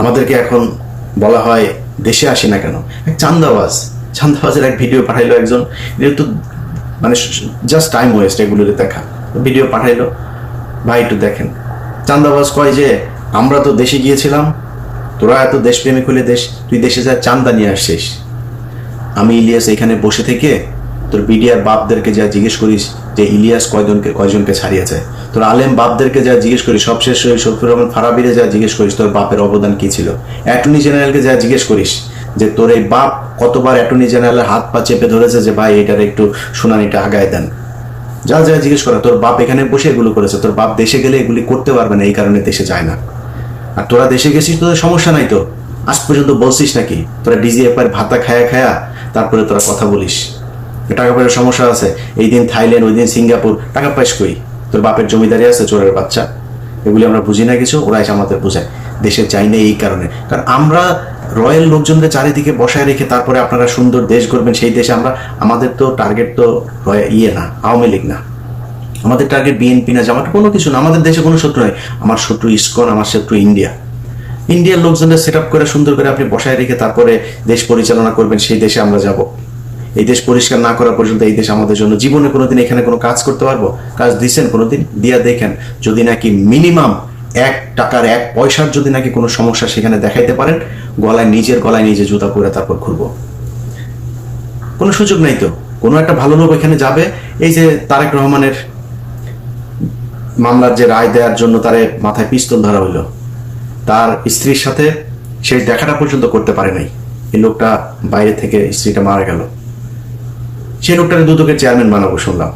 আমাদেরকে এখন বলা হয়, দেশে আসি না কেন? এক চান্দাবাজ, চান্দাবাজের এক ভিডিও পাঠাইলো একজন। যেহেতু মানে জাস্ট টাইম ওয়েস্ট এগুলোতে দেখা। ভিডিও পাঠাইলো, ভাই, একটু দেখেন। চান্দাবাজ কয় যে, আমরা তো দেশে গিয়েছিলাম, তোরা এত দেশপ্রেমিক হলে দেশ, তুই দেশে যা চান্দা নিয়ে আসছিস। আমি ইলিয়াস এখানে বসে থেকে তোর বিডিআর বাপদেরকে যা জিজ্ঞেস করিস যে, ইলিয়াস কয়জনকে কয়জনকে ছাড়িয়েছে? তোর আলেম বাপদেরকে যা জিজ্ঞেস করিস সবশেষ ওই শফিউর রহমান ফারাবিরে যা জিজ্ঞেস করিস, তোর বাপের অবদান কি ছিল? অ্যাটর্নি জেনারেলকে যা জিজ্ঞেস করিস, যে তোর এই বাপ কতবার অ্যাটর্নি জেনারেলের হাত পা চেপে ধরেছে যে, ভাই এটার একটু শুনানিটা আগায় দেন। যা যা জিজ্ঞেস করা, তোর বাপ এখানে বসে এগুলো করেছে, তোর বাপ দেশে গেলে এগুলি করতে পারবে না, এই কারণে দেশে যায় না। আর তোরা দেশে গেছিস, তোদের সমস্যা নাই তো? আজ পর্যন্ত বলছিস নাকি? তোরা ডিজিএফআই ভাতা খায়া খায়া তারপরে তোরা কথা বলিস। টাকা পয়সার সমস্যা আছে, এই দিন থাইল্যান্ড, ওই দিন সিঙ্গাপুর, টাকা পাইস কই তোর বাপের জমিদারি আছে, চোরের বাচ্চা। এগুলি আমরা বুঝি না কিছু ওরা এসে আমাদের বোঝায়। দেশে চাই না এই কারণে। কারণ আমরা রয়্যাল লোকজনদের চারিদিকে বসায় রেখে তারপরে আপনারা সুন্দর দেশ করবেন সেই দেশে আমরা, আমাদের তো টার্গেট তো ইয়ে না, আওয়ামী লীগ না। আমাদের টার্গেট বিএনপি না জামাটা কোনো কিছু না, আমাদের দেশে কোনো শত্রু নাই। আমার শত্রু ইসকন, আমার শত্রু ইন্ডিয়া। ইন্ডিয়ার লোকজনদের সেট করে সুন্দর করে আপনি বসায় রেখে তারপরে দেশ পরিচালনা করবেন, সেই দেশে আমরা যাব। এই দেশ পরিষ্কার না করা পর্যন্ত এই দেশ আমাদের জন্য জীবনে কোনোদিন এখানে কোনো কাজ করতে পারব? কাজ দিচ্ছেন কোনোদিন? দিয়া দেখেন, যদি নাকি মিনিমাম এক টাকার এক পয়সার যদি নাকি কোনো সমস্যা সেখানে দেখাইতে পারেন, গলায় নিজের গলায় নিজে জুতা পরে তারপর ঘুরবো। কোনো সুযোগ নাই তো? কোনো একটা ভালো লোক এখানে যাবে? এই যে তারেক রহমানের মামলার যে রায় দেওয়ার জন্য তারে মাথায় পিস্তল ধরা হইল। তার স্ত্রীর সাথে সেই দেখাটা পর্যন্ত করতে পারে নাই। এই লোকটা বাইরে থেকে স্ত্রীটা মারা গেল। সেই লোকটাকে দুদকের চেয়ারম্যান বানাবো, শুনলাম।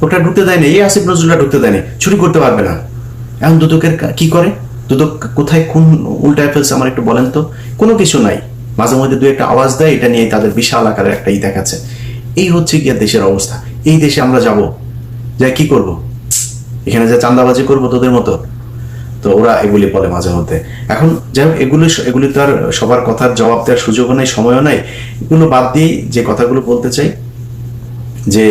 লোকটা ঢুকতে দেয়নি, এই আসিফ নজরুলটা ঢুকতে দেয়নি, চুরি করতে পারবে না। এখন দুদকের কি করে? দুদক কোথায়, কোন উল্টায় ফেলছে আমার একটু বলেন তো? কোনো কিছু নাই। মাঝে মধ্যে দু একটা আওয়াজ দেয়, এটা নিয়ে তাদের বিশাল আকারের একটা ই দেখাচ্ছে। এই হচ্ছে গিয়া দেশের অবস্থা। এই দেশে আমরা যাব। যাই, কি করব? এখানে যা চান্দাবাজি করব তোদের মতো। তো ওরা এগুলি বলে মাঝে মধ্যে। এখন যাই হোক, এগুলি এগুলি তো আর সবার কথার জবাব দেওয়ার সুযোগও নাই, সময়ও নাই। এগুলো বাদ দিয়ে যে কথাগুলো বলতে চাই, যে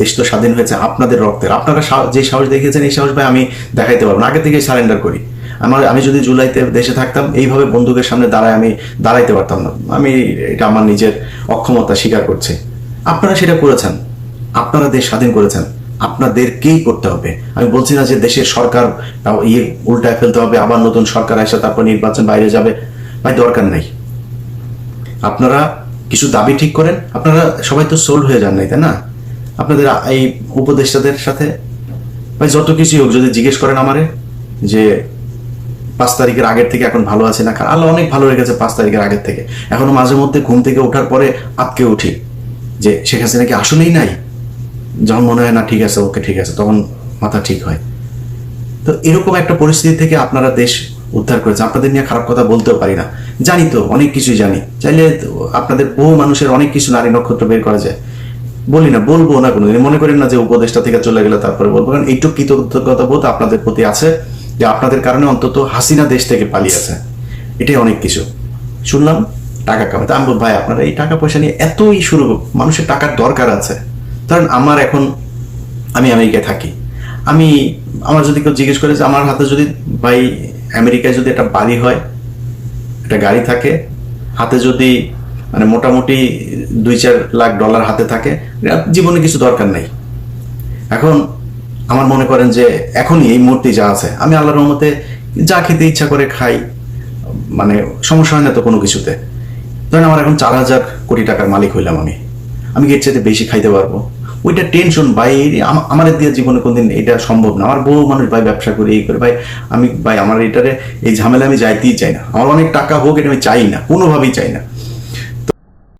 দেশ তো স্বাধীন হয়েছে আপনাদের রক্তের। আপনারা যে সাহস দেখিয়েছেন, এই সাহস ভাই আমি দেখাইতে পারব আগে থেকে সারেন্ডার করি। আমার আমি যদি জুলাইতে দেশে থাকতাম, এইভাবে বন্দুকের সামনে দাঁড়ায় আমি দাঁড়াইতে পারতাম না। আমি এটা আমার নিজের অক্ষমতা স্বীকার করছি। আপনারা সেটা করেছেন। আপনারা দেশ স্বাধীন করেছেন। আপনাদেরকেই করতে হবে। আমি বলছি না যে দেশের সরকার ইয়ে উল্টায় ফেলতে হবে, আবার নতুন সরকার আসে, তারপর নির্বাচন বাইরে যাবে। ভাই, দরকার নাই। আপনারা কিছু দাবি ঠিক করেন। আপনারা সবাই তো সোল্ড হয়ে যান নাই, তাই না? আপনাদের এই উপদেষ্টাদের সাথে? ভাই, যত কিছুই হোক, যদি জিজ্ঞেস করেন আমারে যে পাঁচ তারিখের আগের থেকে এখন ভালো আছে না, কারণ আল্লাহ অনেক ভালো রেখেছে পাঁচ তারিখের আগের থেকে। এখনও মাঝে মধ্যে ঘুম থেকে ওঠার পরে আটকে উঠি যে শেখ হাসিনা কি আসলেই নাই? যখন মনে হয়, না, ঠিক আছে, ওকে ঠিক আছে, তখন মাথা ঠিক হয়। তো এরকম একটা পরিস্থিতি থেকে আপনারা দেশ উদ্ধার করেছে আপনাদের নিয়ে খারাপ কথা বলতেও পারি না। জানি তো, অনেক কিছুই জানি। চাইলে আপনাদের বহু মানুষের অনেক কিছু নারী নক্ষত্র বের করা যায়। বলি না, বলব না কোনোদিন। মনে করেন না যে উপদেশটা থেকে চলে গেলে তারপরে বলব। কারণ এইটুকু কৃতজ্ঞতা বোধ আপনাদের প্রতি আছে যে আপনাদের কারণে অন্তত হাসিনা দেশ থেকে পালিয়েছে এটাই অনেক কিছু। শুনলাম, টাকা কামাতে আমি ভাই, আপনারা এই টাকা পয়সা নিয়ে এতই শুরু মানুষের টাকার দরকার আছে। কারণ আমার এখন আমি আমেরিকায় থাকি। আমি, আমার যদি কেউ জিজ্ঞেস করে যে আমার হাতে যদি ভাই আমেরিকায় যদি একটা বাড়ি হয়, একটা গাড়ি থাকে, হাতে যদি মানে মোটামুটি দুই চার লাখ ডলার হাতে থাকে জীবনে কিছু দরকার নেই। এখন আমার মনে করেন যে এখনই এই মুহূর্তে যা আছে, আমি আল্লাহর রহমতে যা খেতে ইচ্ছা করে খাই মানে সমস্যা হয় না তো কোনো কিছুতে। ধরেন আমার এখন চার হাজার কোটি টাকার মালিক হইলাম আমি। আমি এর চাইতে বেশি খাইতে পারব। ওইটা টেনশন ভাই আমার দিয়ে জীবনে কোনদিন এটা সম্ভব না। আমার বহু মানুষ, ভাই, ব্যবসা করে, এই করে, ভাই, আমি, ভাই, আমার এটারে, এই ঝামেলা আমি যাইতেই চাই না। আমার অনেক টাকা হোক, এটা আমি চাই না, কোনোভাবেই চাই না।